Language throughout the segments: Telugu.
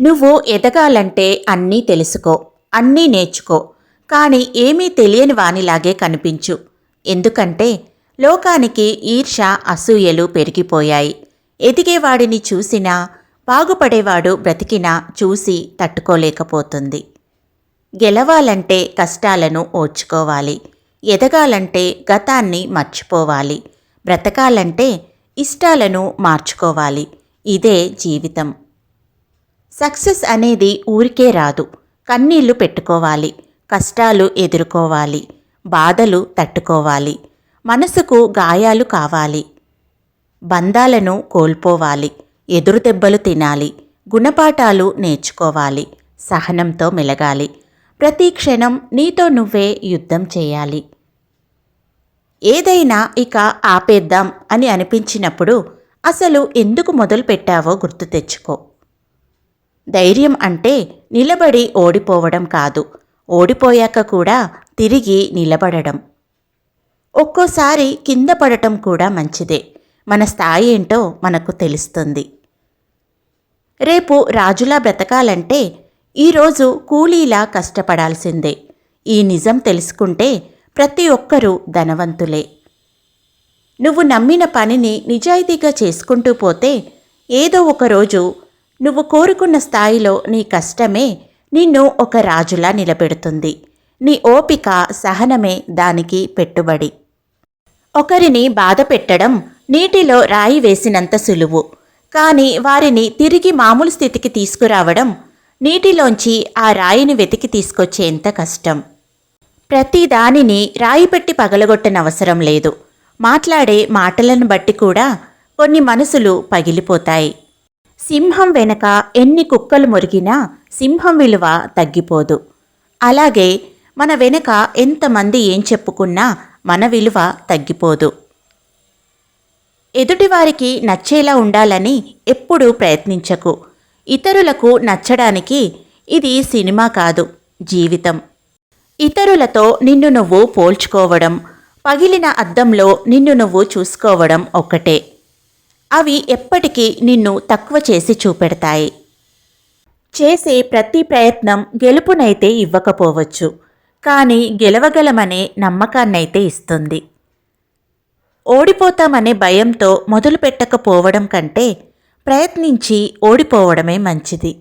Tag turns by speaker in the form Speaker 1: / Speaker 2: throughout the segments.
Speaker 1: నువ్వు ఎదగాలంటే అన్నీ తెలుసుకో అన్నీ నేర్చుకో కానీ ఏమీ తెలియని వానిలాగే కనిపించు. ఎందుకంటే లోకానికి ఈర్ష అసూయలు పెరిగిపోయాయి. ఎదిగేవాడిని చూసినా బాగుపడేవాడు బ్రతికినా చూసి తట్టుకోలేకపోతుంది. గెలవాలంటే కష్టాలను ఓర్చుకోవాలి. ఎదగాలంటే గతాన్ని మర్చిపోవాలి. బ్రతకాలంటే ఇష్టాలను మార్చుకోవాలి. ఇదే జీవితం. సక్సెస్ అనేది ఊరికే రాదు. కన్నీళ్ళు పెట్టుకోవాలి. కష్టాలు ఎదుర్కోవాలి. బాధలు తట్టుకోవాలి. మనసుకు గాయాలు కావాలి. బంధాలను కోల్పోవాలి. ఎదురు దెబ్బలు తినాలి. గుణపాఠాలు నేర్చుకోవాలి. సహనంతో మెలగాలి. ప్రతి క్షణం నీతో నువ్వే యుద్ధం చేయాలి. ఏదైనా ఇక ఆపేద్దాం అని అనిపించినప్పుడు అసలు ఎందుకు మొదలుపెట్టావో గుర్తు తెచ్చుకో. ధైర్యం అంటే నిలబడి ఓడిపోవడం కాదు. ఓడిపోయాక కూడా తిరిగి నిలబడడం. ఒక్కోసారి కింద పడటం కూడా మంచిదే. మన స్థాయి ఏంటో మనకు తెలుస్తుంది. రేపు రాజులా బ్రతకాలంటే ఈరోజు కూలీలా కష్టపడాల్సిందే. ఈ నిజం తెలుసుకుంటే ప్రతి ఒక్కరూ ధనవంతులే. నువ్వు నమ్మిన పనిని నిజాయితీగా చేసుకుంటూ పోతే ఏదో ఒక రోజు నువ్వు కోరుకున్న స్థాయిలో నీ కష్టమే నిన్ను ఒక రాజులా నిలబెడుతుంది. నీ ఓపిక సహనమే దానికి పెట్టుబడి. ఒకరిని బాధ పెట్టడం నీటిలో రాయి వేసినంత సులువు. కానీ వారిని తిరిగి మామూలు స్థితికి తీసుకురావడం నీటిలోంచి ఆ రాయిని వెతికి తీసుకొచ్చేంత కష్టం. ప్రతి దానిని రాయి పెట్టి పగలగొట్టనవసరం లేదు. మాట్లాడే మాటలను బట్టి కూడా కొన్ని మనసులు పగిలిపోతాయి. సింహం వెనక ఎన్ని కుక్కలు మురిగినా సింహం విలువ తగ్గిపోదు. అలాగే మన వెనక ఎంతమంది ఏం చెప్పుకున్నా మన విలువ తగ్గిపోదు. ఎదుటివారికి నచ్చేలా ఉండాలని ఎప్పుడూ ప్రయత్నించకు. ఇతరులకు నచ్చడానికి ఇది సినిమా కాదు జీవితం. ఇతరులతో నిన్ను నువ్వు పోల్చుకోవడం పగిలిన అద్దంలో నిన్ను నువ్వు చూసుకోవడం ఒక్కటే. అవి ఎప్పటికీ నిన్ను తక్కువ చేసి చూపెడతాయి. చేసే ప్రతి ప్రయత్నం గెలుపునైతే ఇవ్వకపోవచ్చు. కానీ గెలవగలమనే నమ్మకాన్నైతే ఇస్తుంది. ఓడిపోతామనే భయంతో మొదలు పెట్టకపోవడం కంటే ప్రయత్నించి ఓడిపోవడమే మంచిది.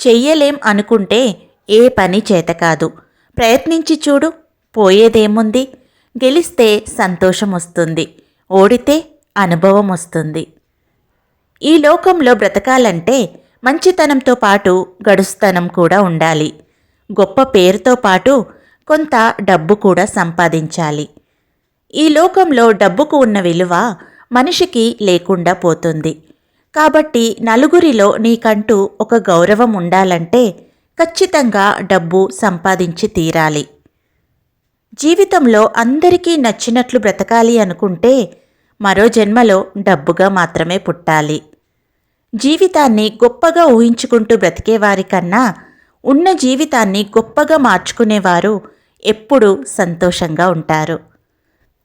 Speaker 1: చెయ్యలేం అనుకుంటే ఏ పని చేత కాదు. ప్రయత్నించి చూడు పోయేదేముంది? గెలిస్తే సంతోషం వస్తుంది ఓడితే అనుభవం వస్తుంది ఈ లోకంలో బ్రతకాలంటే మంచితనంతో పాటు గడుస్తనం కూడా ఉండాలి. గొప్ప పేరుతో పాటు కొంత డబ్బు కూడా సంపాదించాలి. ఈ లోకంలో డబ్బుకు ఉన్న విలువ మనిషికి లేకుండా పోతుంది. కాబట్టి నలుగురిలో నీకంటూ ఒక గౌరవం ఉండాలంటే ఖచ్చితంగా డబ్బు సంపాదించి తీరాలి. జీవితంలో అందరికీ నచ్చినట్లు బ్రతకాలి అనుకుంటే మరో జన్మలో డబ్బుగా మాత్రమే పుట్టాలి. జీవితాన్ని గొప్పగా ఊహించుకుంటూ బ్రతికేవారి కన్నా ఉన్న జీవితాన్ని గొప్పగా మార్చుకునేవారు ఎప్పుడూ సంతోషంగా ఉంటారు.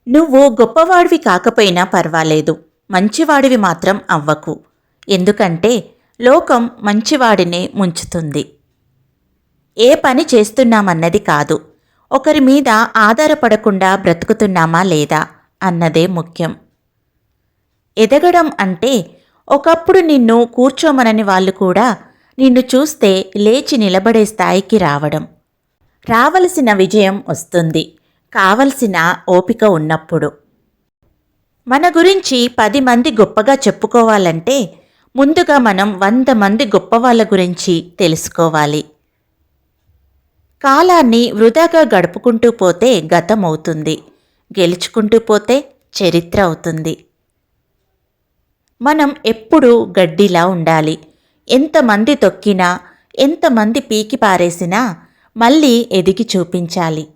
Speaker 1: నువ్వు గొప్పవాడివి కాకపోయినా పర్వాలేదు. మంచివాడివి మాత్రం అవ్వకు. ఎందుకంటే లోకం మంచివాడినే ముంచుతుంది. ఏ పని చేస్తున్నామన్నది కాదు. ఒకరి మీద ఆధారపడకుండా బ్రతుకుతున్నామా లేదా అన్నదే ముఖ్యం. ఎదగడం అంటే ఒకప్పుడు నిన్ను కూర్చోమనని వాళ్ళు కూడా నిన్ను చూస్తే లేచి నిలబడే స్థాయికి రావడం. రావలసిన విజయం వస్తుంది. కావలసిన ఓపిక ఉన్నప్పుడు. మన గురించి పది మంది గొప్పగా చెప్పుకోవాలంటే ముందుగా మనం వంద మంది గొప్పవాళ్ళ గురించి తెలుసుకోవాలి. కాలాన్ని వృధాగా గడుపుకుంటూ పోతే గతం అవుతుంది గెలుచుకుంటూ పోతే చరిత్ర అవుతుంది. మనం ఎప్పుడూ గడ్డిలా ఉండాలి. ఎంతమంది తొక్కినా ఎంతమంది పీకి పారేసినా మళ్ళీ ఎదిగి చూపించాలి.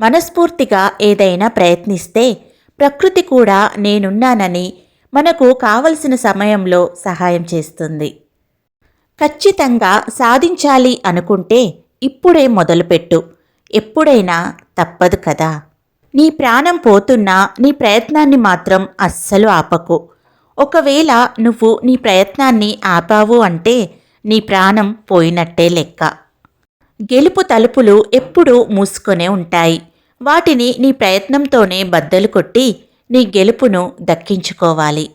Speaker 1: మనస్ఫూర్తిగా ఏదైనా ప్రయత్నిస్తే ప్రకృతి కూడా నేనున్నానని మనకు కావలసిన సమయంలో సహాయం చేస్తుంది. ఖచ్చితంగా సాధించాలి అనుకుంటే ఇప్పుడే మొదలుపెట్టు. ఎప్పుడైనా తప్పదు కదా. నీ ప్రాణం పోతున్నా నీ ప్రయత్నాన్ని మాత్రం అస్సలు ఆపకు. ఒకవేళ నువ్వు నీ ప్రయత్నాన్ని ఆపావు అంటే నీ ప్రాణం పోయినట్టే లెక్క. గెలుపు తలుపులు ఎప్పుడూ మూసుకొనే ఉంటాయి. వాటిని నీ ప్రయత్నంతోనే బద్దలు కొట్టి నీ గెలుపును దక్కించుకోవాలి.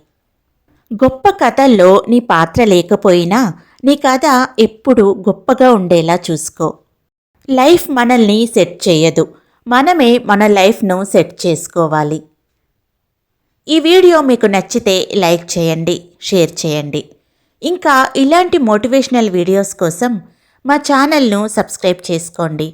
Speaker 1: గొప్ప కథల్లో నీ పాత్ర లేకపోయినా నీ కథ ఎప్పుడూ గొప్పగా ఉండేలా చూసుకో. లైఫ్ మనల్ని సెట్ చేయదు. మనమే మన లైఫ్ను సెట్ చేసుకోవాలి. ఈ వీడియో మీకు నచ్చితే లైక్ చేయండి షేర్ చేయండి. ఇంకా ఇలాంటి మోటివేషనల్ వీడియోస్ కోసం మా ఛానల్ను సబ్స్క్రైబ్ చేసుకోండి.